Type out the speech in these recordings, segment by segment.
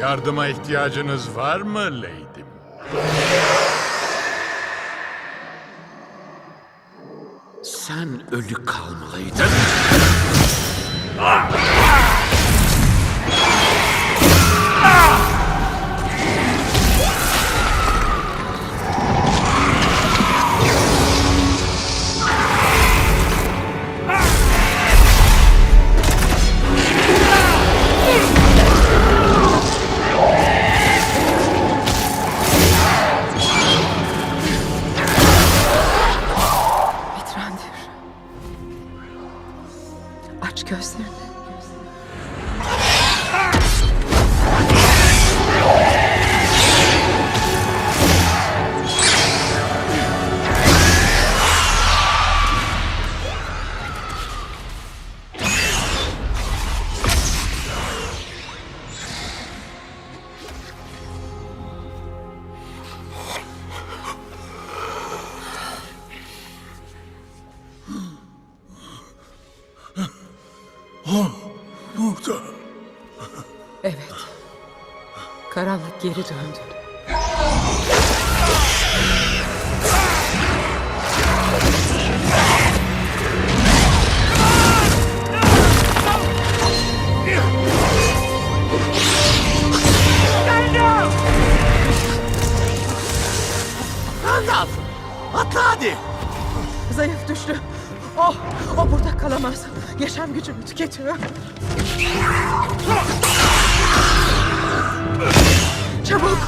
Yardıma ihtiyacınız var mı Leydim? Sen ölü kalmalıydın. Mitrandir. Burada. Evet. Karanlık geri döndü. Gandalf! Atla hadi! Zayıf düştü. Oh, o burada kalamaz. Yaşam gücümü tüketiyor. Çabuk.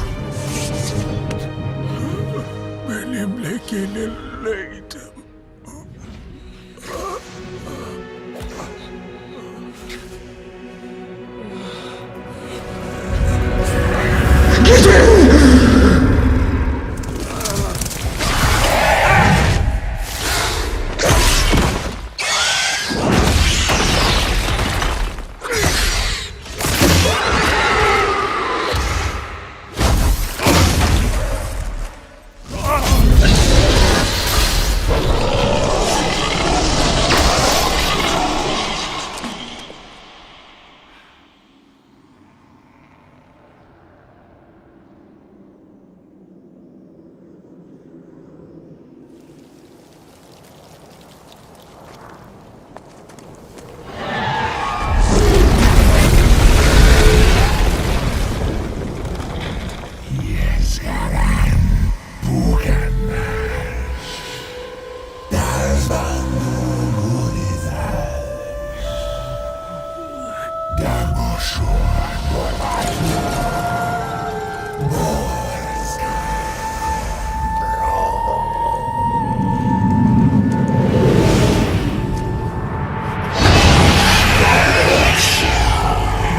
Benimle gelin Leydim.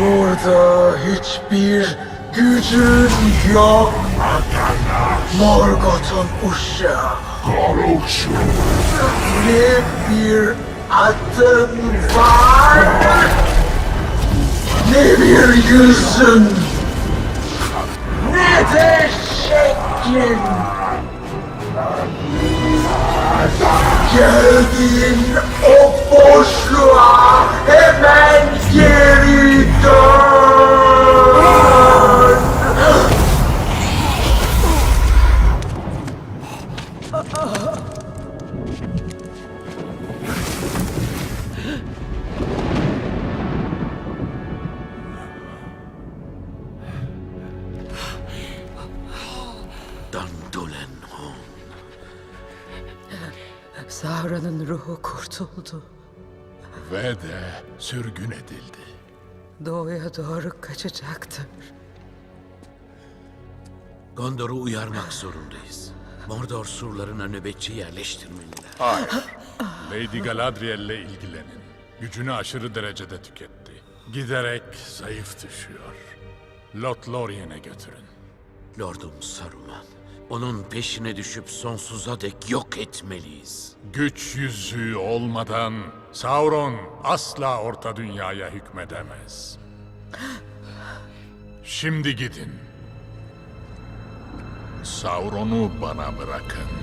Burada hiçbir gücün yok. Morgoth'un uşağı. Ne bir adın var. Ne bir yüzün. Ne de şeklin. Geldiğin o Sauron'un ruhu kurtuldu. Ve de sürgün edildi. Doğuya doğru kaçacaktır. Gondor'u uyarmak zorundayız. Mordor surlarına nöbetçi yerleştirmeliler. Hayır. Lady Galadriel'le ilgilenin. Gücünü aşırı derecede tüketti. Giderek zayıf düşüyor. Lothlorien'e götürün. Lordum Saruman. Onun peşine düşüp sonsuza dek yok etmeliyiz. Güç yüzüğü olmadan Sauron asla Orta Dünya'ya hükmedemez. Şimdi gidin. Sauron'u bana bırakın.